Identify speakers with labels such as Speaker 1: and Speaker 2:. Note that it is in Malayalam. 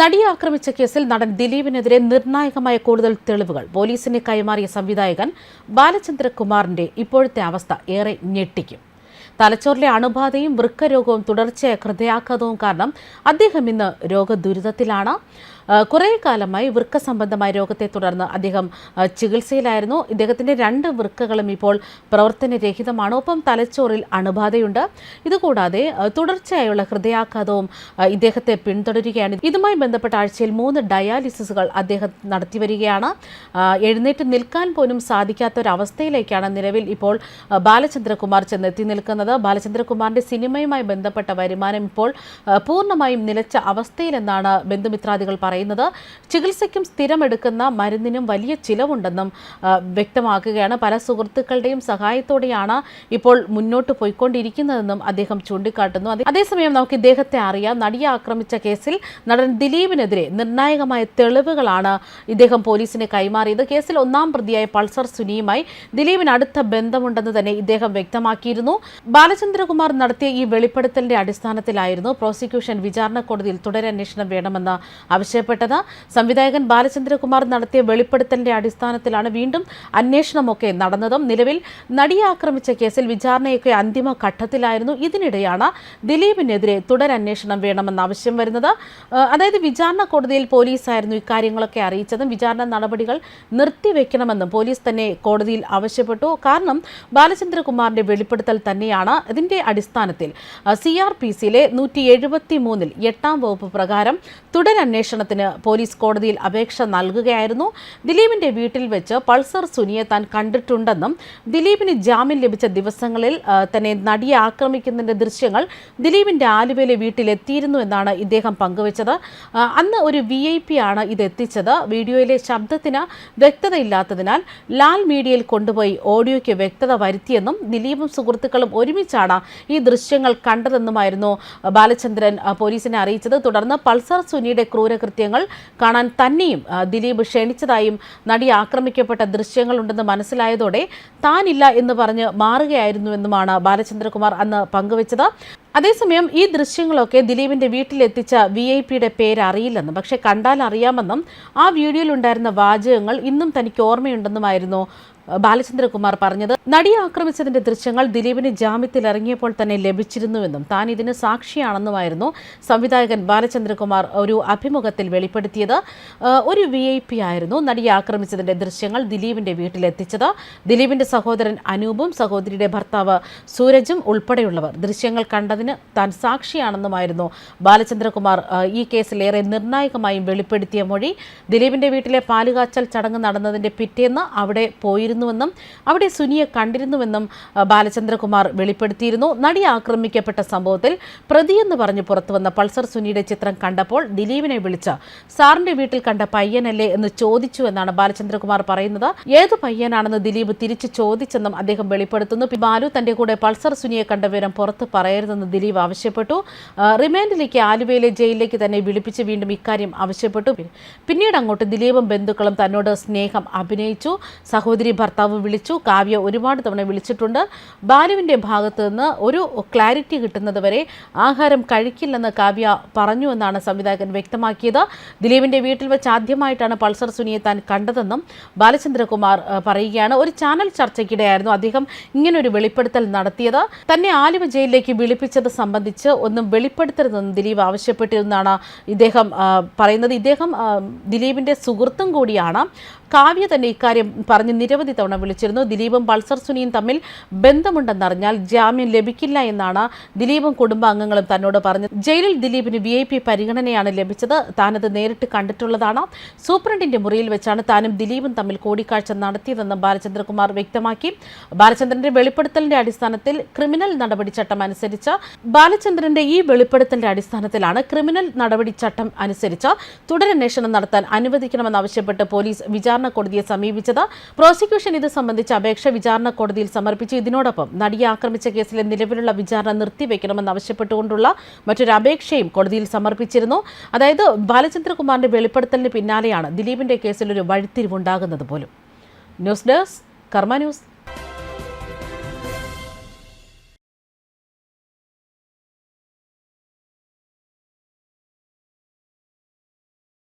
Speaker 1: നടിയെ ആക്രമിച്ച കേസിൽ നടൻ ദിലീപിനെതിരെ നിർണായകമായ കൂടുതൽ തെളിവുകൾ. പോലീസിനെ കൈമാറിയ സംവിധായകൻ ബാലചന്ദ്രകുമാറിന്റെ ഇപ്പോഴത്തെ അവസ്ഥ ഏറെ ഞെട്ടിക്കും. തലച്ചോറിലെ അണുബാധയും വൃക്കരോഗവും തുടർച്ചയായ ഹൃദയാഘാതവും കാരണം അദ്ദേഹം ഇന്ന് രോഗദുരിതത്തിലാണ്. കുറേ കാലമായി വൃക്ക സംബന്ധമായ രോഗത്തെ തുടർന്ന് അദ്ദേഹം ചികിത്സയിലായിരുന്നു. ഇദ്ദേഹത്തിന്റെ രണ്ട് വൃക്കകളും ഇപ്പോൾ പ്രവർത്തനരഹിതമാണ്. ഒപ്പം തലച്ചോറിൽ അണുബാധയുണ്ട്. ഇതുകൂടാതെ തുടർച്ചയായുള്ള ഹൃദയാഘാതവും ഇദ്ദേഹത്തെ പിന്തുടരുകയാണ്. ഇതുമായി ബന്ധപ്പെട്ട ആഴ്ചയിൽ മൂന്ന് ഡയാലിസിസുകൾ അദ്ദേഹം നടത്തിവരികയാണ് വരികയാണ്. എഴുന്നേറ്റ് നിൽക്കാൻ പോലും സാധിക്കാത്ത ഒരവസ്ഥയിലേക്കാണ് നിലവിൽ ഇപ്പോൾ ബാലചന്ദ്രകുമാർ ചെന്നെത്തി നിൽക്കുന്നത്. ബാലചന്ദ്രകുമാറിന്റെ സിനിമയുമായി ബന്ധപ്പെട്ട വരുമാനം ഇപ്പോൾ പൂർണമായും നിലച്ച അവസ്ഥയിലെന്നാണ് ബന്ധുമിത്രാദികൾ പറയുന്നത്. ചികിത്സയ്ക്കും സ്ഥിരമെടുക്കുന്ന മരുന്നിനും വലിയ ചിലവുണ്ടെന്നും വ്യക്തമാക്കുകയാണ്. പല സുഹൃത്തുക്കളുടെയും സഹായത്തോടെയാണ് ഇപ്പോൾ മുന്നോട്ട് പോയിക്കൊണ്ടിരിക്കുന്നതെന്നും അദ്ദേഹം ചൂണ്ടിക്കാട്ടുന്നു. അതേസമയം നമുക്ക് ഇദ്ദേഹത്തെ അറിയാം. നടിയെ ആക്രമിച്ച കേസിൽ നടൻ ദിലീപിനെതിരെ നിർണായകമായ തെളിവുകളാണ് ഇദ്ദേഹം പോലീസിന് കൈമാറിയത്. കേസിൽ ഒന്നാം പ്രതിയായ പൾസർ സുനിയുമായി ദിലീപിന് അടുത്ത ബന്ധമുണ്ടെന്ന് തന്നെ ഇദ്ദേഹം വ്യക്തമാക്കിയിരുന്നു. ബാലചന്ദ്രകുമാർ നടത്തിയ ഈ വെളിപ്പെടുത്തലിന്റെ അടിസ്ഥാനത്തിലായിരുന്നു പ്രോസിക്യൂഷൻ വിചാരണ കോടതിയിൽ തുടരന്വേഷണം വേണമെന്ന് ആവശ്യപ്പെട്ടത് സംവിധായകൻ ബാലചന്ദ്രകുമാർ നടത്തിയ വെളിപ്പെടുത്തലിന്റെ അടിസ്ഥാനത്തിലാണ് വീണ്ടും അന്വേഷണമൊക്കെ നടന്നതും. നിലവിൽ നടിയെ ആക്രമിച്ച കേസിൽ വിചാരണയൊക്കെ അന്തിമ ഘട്ടത്തിലായിരുന്നു. ഇതിനിടെയാണ് ദിലീപിനെതിരെ തുടരന്വേഷണം വേണമെന്ന ആവശ്യം വരുന്നത്. അതായത് വിചാരണ കോടതിയിൽ പോലീസായിരുന്നു ഇക്കാര്യങ്ങളൊക്കെ അറിയിച്ചതും. വിചാരണ നടപടികൾ നിർത്തിവെക്കണമെന്നും പോലീസ് തന്നെ കോടതിയിൽ ആവശ്യപ്പെട്ടു. കാരണം ബാലചന്ദ്രകുമാറിന്റെ വെളിപ്പെടുത്തൽ തന്നെയാണ് ഇതിന്റെ അടിസ്ഥാനത്തിൽ. സി ആർ പി സിയിലെ നൂറ്റി എഴുപത്തി മൂന്നിൽ എട്ടാം വകുപ്പ് പ്രകാരം തുടരന്വേഷണത്തിന് പോലീസ് കോടതിയിൽ അപേക്ഷ നൽകുകയായിരുന്നു. ദിലീപിന്റെ വീട്ടിൽ വെച്ച് പൾസർ സുനിയെ താൻ കണ്ടിട്ടുണ്ടെന്നും ദിലീപിന് ജാമ്യം ലഭിച്ച ദിവസങ്ങളിൽ തന്നെ നടിയെ ആക്രമിക്കുന്നതിന്റെ ദൃശ്യങ്ങൾ ദിലീപിന്റെ ആലുവയിലെ വീട്ടിലെത്തിയിരുന്നു എന്നാണ് ഇദ്ദേഹം പങ്കുവച്ചത്. അന്ന് ഒരു വി ഐ പി ആണ് ഇത് എത്തിച്ചത്. വീഡിയോയിലെ ശബ്ദത്തിന് വ്യക്തതയില്ലാത്തതിനാൽ ലാൽ മീഡിയയിൽ കൊണ്ടുപോയി ഓഡിയോയ്ക്ക് വ്യക്തത വരുത്തിയെന്നും ദിലീപും സുഹൃത്തുക്കളും ഒരുമിച്ചാണ് ഈ ദൃശ്യങ്ങൾ കണ്ടതെന്നുമായിരുന്നു ബാലചന്ദ്രൻ പോലീസിനെ അറിയിച്ചത്. തുടർന്ന് പൾസർ സുനിയുടെ ക്രൂരകൃത്യങ്ങൾ കാണാൻ തന്നെയും ദിലീപ് ക്ഷണിച്ചതായും നടി ആക്രമിക്കപ്പെട്ട ദൃശ്യങ്ങളുണ്ടെന്ന് മനസ്സിലായതോടെ താനില്ല എന്ന് പറഞ്ഞ് മാറുകയായിരുന്നുവെന്നുമാണ് ബാലചന്ദ്രകുമാർ അന്ന് പങ്കുവച്ചത്. അതേസമയം ഈ ദൃശ്യങ്ങളൊക്കെ ദിലീപിന്റെ വീട്ടിലെത്തിച്ച വി ഐ പിയുടെ പേര് അറിയില്ലെന്നും പക്ഷെ കണ്ടാൽ അറിയാമെന്നും ആ വീഡിയോയിലുണ്ടായിരുന്ന വാചകങ്ങൾ ഇന്നും തനിക്ക് ഓർമ്മയുണ്ടെന്നുമായിരുന്നു ബാലചന്ദ്രകുമാർ പറഞ്ഞത് നടിയെ ആക്രമിച്ചതിന്റെ ദൃശ്യങ്ങൾ ദിലീപിന് ജാമ്യത്തിൽ ഇറങ്ങിയപ്പോൾ തന്നെ ലഭിച്ചിരുന്നുവെന്നും താൻ ഇതിന് സാക്ഷിയാണെന്നുമായിരുന്നു സംവിധായകൻ ബാലചന്ദ്രകുമാർ ഒരു അഭിമുഖത്തിൽ വെളിപ്പെടുത്തിയത്. ഒരു വി ഐ പി ആയിരുന്നു നടിയെ ആക്രമിച്ചതിന്റെ ദൃശ്യങ്ങൾ ദിലീപിന്റെ വീട്ടിലെത്തിച്ചത്. ദിലീപിന്റെ സഹോദരൻ അനൂപും സഹോദരിയുടെ ഭർത്താവ് സൂരജും ഉൾപ്പെടെയുള്ളവർ ദൃശ്യങ്ങൾ കണ്ടതിന് താൻ സാക്ഷിയാണെന്നുമായിരുന്നു ബാലചന്ദ്രകുമാർ ഈ കേസിൽ ഏറെ നിർണായകമായും വെളിപ്പെടുത്തിയ മൊഴി. ദിലീപിന്റെ വീട്ടിലെ പാലുകാച്ചൽ ചടങ്ങ് നടന്നതിന്റെ പിറ്റേന്ന് അവിടെ പോയിരുന്നുവെന്നും അവിടെ സുനിയെ കണ്ടിരുന്നുവെന്നും ബാലചന്ദ്രകുമാർ വെളിപ്പെടുത്തിയിരുന്നു. നടി ആക്രമിക്കപ്പെട്ട സംഭവത്തിൽ പ്രതിയെന്ന് പറഞ്ഞ് പുറത്തുവന്ന പൾസർ സുനിയുടെ ചിത്രം കണ്ടപ്പോൾ ദിലീപിനെ വിളിച്ച് സാറിന്റെ വീട്ടിൽ കണ്ട പയ്യനല്ലേ? എന്ന് ചോദിച്ചു എന്നാണ് ബാലചന്ദ്രകുമാർ പറയുന്നത്. ഏത് പയ്യനാണെന്ന് ദിലീപ് തിരിച്ചു ചോദിച്ചെന്നും അദ്ദേഹം വെളിപ്പെടുത്തുന്നു. ബാലു തന്റെ കൂടെ പൾസർ സുനിയെ കണ്ട വിവരം പുറത്ത് പറയരുതെന്ന് ദിലീപ് ആവശ്യപ്പെട്ടു. റിമാൻഡിലേക്ക് ആലുവയിലെ ജയിലിലേക്ക് തന്നെ വിളിപ്പിച്ച് വീണ്ടും ഇക്കാര്യം ആവശ്യപ്പെട്ടു. പിന്നീട് അങ്ങോട്ട് ദിലീപും ബന്ധുക്കളും തന്നോട് സ്നേഹം അഭിനയിച്ചു. സഹോദരി ഭർത്താവ് വിളിച്ചു. കാവ്യ ഒരുപാട് തവണ വിളിച്ചിട്ടുണ്ട്. ബാലുവിന്റെ ഭാഗത്തു നിന്ന് ഒരു ക്ലാരിറ്റി കിട്ടുന്നത് വരെ ആഹാരം കഴിക്കില്ലെന്ന് കാവ്യ പറഞ്ഞു എന്നാണ് സംവിധായകൻ വ്യക്തമാക്കിയത്. ദിലീപിന്റെ വീട്ടിൽ വെച്ച് ആദ്യമായിട്ടാണ് പൾസർ സുനിയെ താൻ കണ്ടതെന്നും ബാലചന്ദ്രകുമാർ പറയുകയാണ്. ഒരു ചാനൽ ചർച്ചയ്ക്കിടെയായിരുന്നു അദ്ദേഹം ഇങ്ങനൊരു വെളിപ്പെടുത്തൽ നടത്തിയത്. തന്നെ ആലുവ ജയിലിലേക്ക് വിളിപ്പിച്ചത് സംബന്ധിച്ച് ഒന്നും വെളിപ്പെടുത്തരുതെന്ന് ദിലീപ് ആവശ്യപ്പെട്ടിരുന്നാണ് ഇദ്ദേഹം പറയുന്നത്. ഇദ്ദേഹം ദിലീപിന്റെ സുഹൃത്തും കൂടിയാണ്. കാവ്യ തന്നെ ഇക്കാര്യം പറഞ്ഞ് നിരവധി തവണ വിളിച്ചിരുന്നു. ദിലീപും പൾസർ സുനിയും തമ്മിൽ ബന്ധമുണ്ടെന്നറിഞ്ഞാൽ ജാമ്യം ലഭിക്കില്ല എന്നാണ് ദിലീപും കുടുംബാംഗങ്ങളും തന്നോട് പറഞ്ഞത്. ജയിലിൽ ദിലീപിന് വി ഐ പി പരിഗണനയാണ് ലഭിച്ചത്. താനത് നേരിട്ട് കണ്ടിട്ടുള്ളതാണ്. സൂപ്രണ്ടിന്റെ മുറിയിൽ വെച്ചാണ് താനും ദിലീപും തമ്മിൽ കൂടിക്കാഴ്ച നടത്തിയതെന്നും ബാലചന്ദ്രകുമാർ വ്യക്തമാക്കി. ബാലചന്ദ്രന്റെ വെളിപ്പെടുത്തലിന്റെ അടിസ്ഥാനത്തിൽ ക്രിമിനൽ നടപടി ചട്ടം അനുസരിച്ച് ബാലചന്ദ്രന്റെ ഈ വെളിപ്പെടുത്തലിന്റെ അടിസ്ഥാനത്തിലാണ് ക്രിമിനൽ നടപടി ചട്ടം അനുസരിച്ച് തുടരന്വേഷണം നടത്താൻ അനുവദിക്കണമെന്നാവശ്യപ്പെട്ട് പോലീസ് വിചാരണ കോടതിയെ സമീപിച്ചത്. പ്രോസിക്യൂഷൻ ഇത് സംബന്ധിച്ച അപേക്ഷ വിചാരണ കോടതിയിൽ സമർപ്പിച്ചു. ഇതിനോടൊപ്പം നടിയെ ആക്രമിച്ച കേസിലെ നിലവിലുള്ള വിചാരണ നിർത്തിവെക്കണമെന്നാവശ്യപ്പെട്ടുകൊണ്ടുള്ള മറ്റൊരു അപേക്ഷയും കോടതിയിൽ സമർപ്പിച്ചിരുന്നു. അതായത് ബാലചന്ദ്രകുമാറിന്റെ വെളിപ്പെടുത്തലിന് പിന്നാലെയാണ് ദിലീപിന്റെ കേസിൽ ഒരു വഴിത്തിരിവുണ്ടാകുന്നത് പോലും. News desk Karma news.